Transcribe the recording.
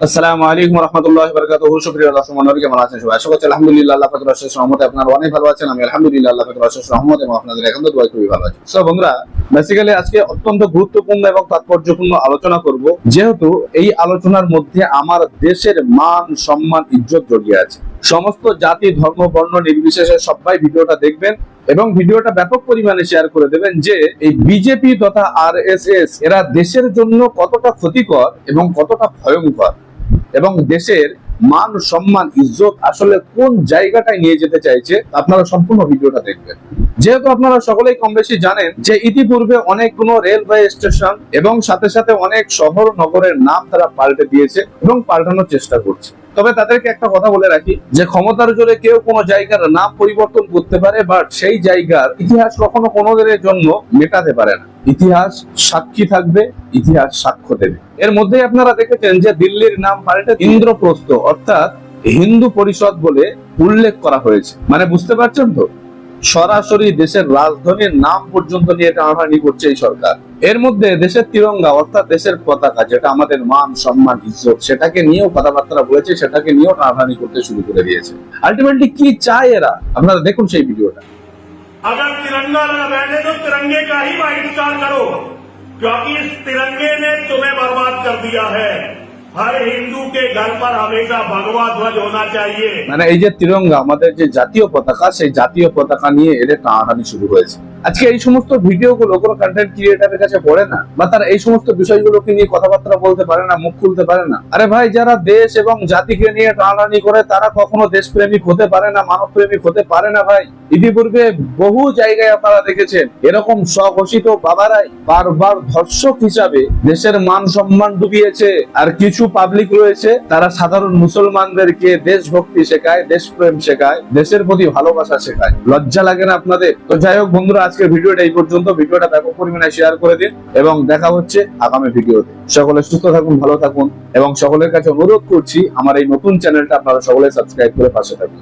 আসসালামু আলাইকুম রহমতুল্লাহ বরকাতুহু। সুপ্রিয় দর্শক মন্ডলী, কেমন আছেন সবাই? আশা করছি আলহামদুলিল্লাহ আল্লাহ পাকের অশেষ রহমতে আপনারা অনেক ভালো আছেন। আমি আলহামদুলিল্লাহ আল্লাহ পাকের অশেষ রহমত এবং আপনাদের এখন তো দোয়া খুবই ভালো আছে। সো বন্ধুরা বেসিক্যালি আজকে অত্যন্ত গুরুত্বপূর্ণ এবং তাৎপর্যপূর্ণ আলোচনা করব। যেহেতু এই আলোচনার মধ্যে আমার দেশের মান, সম্মান, ইজ্জত জড়িয়ে আছে। সমস্ত জাতি, ধর্ম, বর্ণ, নির্বিশেষে সবাই ভিডিওটা দেখবেন এবং ভিডিওটা ব্যাপক পরিমাণে শেয়ার করে দেবেন যে এই বিজেপি তথা আর এরা দেশের জন্য কতটা ক্ষতিকর এবং কতটা ভয়ঙ্কর। এবং দেশের মান, সম্মান, ইজ্জত আসলে কোন জায়গাটায় নিয়ে যেতে চাইছে, আপনারা সম্পূর্ণ ভিডিওটা দেখবেন। যেহেতু আপনারা সকলেই কম বেশি জানেন যে ইতিপূর্বে অনেকগুলো রেলওয়ে স্টেশন এবং সাথে সাথে অনেক শহর নগরের নাম তারা পাল্টে দিয়েছে এবং পাল্টানোর চেষ্টা করছে। তবে তাদেরকে একটা কথা বলে রাখি যে ক্ষমতার জোরে কেউ কোনো জায়গার নাম পরিবর্তন করতে পারে বাট সেই জায়গার ইতিহাস কখনো কোনো দিনের জন্য মেটাতে পারে না। ইতিহাস সাক্ষী থাকবে ইতিহাস সাক্ষ্য দেবে এর মধ্যে আপনারা দেখেছেন যে দিল্লির নাম পাল্টে ইন্দ্রপ্রস্থ অর্থাৎ হিন্দু পরিষদ বলে উল্লেখ করা হয়েছে মানে বুঝতে পারছেন তো সরাসরি দেশের রাজধানীর নাম পর্যন্ত নিয়ে টানাটানি করছে এই সরকার এর মধ্যে দেশের তিরঙ্গা অর্থাৎ দেশের পতাকা যেটা আমাদের মান সম্মান ইজ্জত সেটাকে নিয়েও কথাবার্তা বলেছে সেটাকে নিয়েও টানাটানি করতে শুরু করে দিয়েছে আলটিমেটলি কি চায় এরা আপনারা দেখুন সেই ভিডিওটা अगर तिरंगा न बैठे तो तिरंगे का ही बहिष्कार करो क्योंकि इस तिरंगे ने तुम्हें बर्बाद कर दिया है हर हिंदू के घर पर हमेशा भगवा ध्वज होना चाहिए মানে এই যে তিরঙ্গা আমাদের যে জাতীয় পতাকা সেই জাতীয় পতাকা নিয়ে এদের টানাটানি শুরু হয়েছে আজকে এই সমস্ত ভিডিও গুলো কোনো কন্টেন্ট ক্রিয়েটারের কাছে পড়ে না, বা তারা এই সমস্ত বিষয়গুলোকে নিয়ে কথাবার্তা বলতে পারে না, মুখ খুলতে পারে না। আরে ভাই, যারা দেশ এবং জাতিকে নিয়ে টানাটানি করে, তারা কখনো দেশপ্রেমিক হতে পারে না মানব প্রেমিক হতে পারে না ভাই। ইতিপূর্বে বহু জায়গায় আপনারা দেখেছেন, এরকম স্বঘোষিত বাবারাই বারবার ধর্ষক হিসাবে দেশের মান সম্মান ডুবিয়েছে, আর কিছু পাবলিক রয়েছে, তারা সাধারণ মুসলমানদেরকে দেশভক্তি শেখায়, দেশপ্রেম শেখায়, দেশের প্রতি ভালোবাসা শেখায়। লজ্জা লাগে না আপনাদের? তো যাই হোক বন্ধুরা আজকের ভিডিওটা এই পর্যন্ত। ভিডিওটা ব্যাপক পরিমাণে শেয়ার করে দিন এবং দেখা হচ্ছে আগামী ভিডিওতে। সকলে সুস্থ থাকুন, ভালো থাকুন এবং সকলের কাছে অনুরোধ করছি, আমার এই নতুন চ্যানেলটা আপনারা সকলে সাবস্ক্রাইব করে পাশে থাকুন।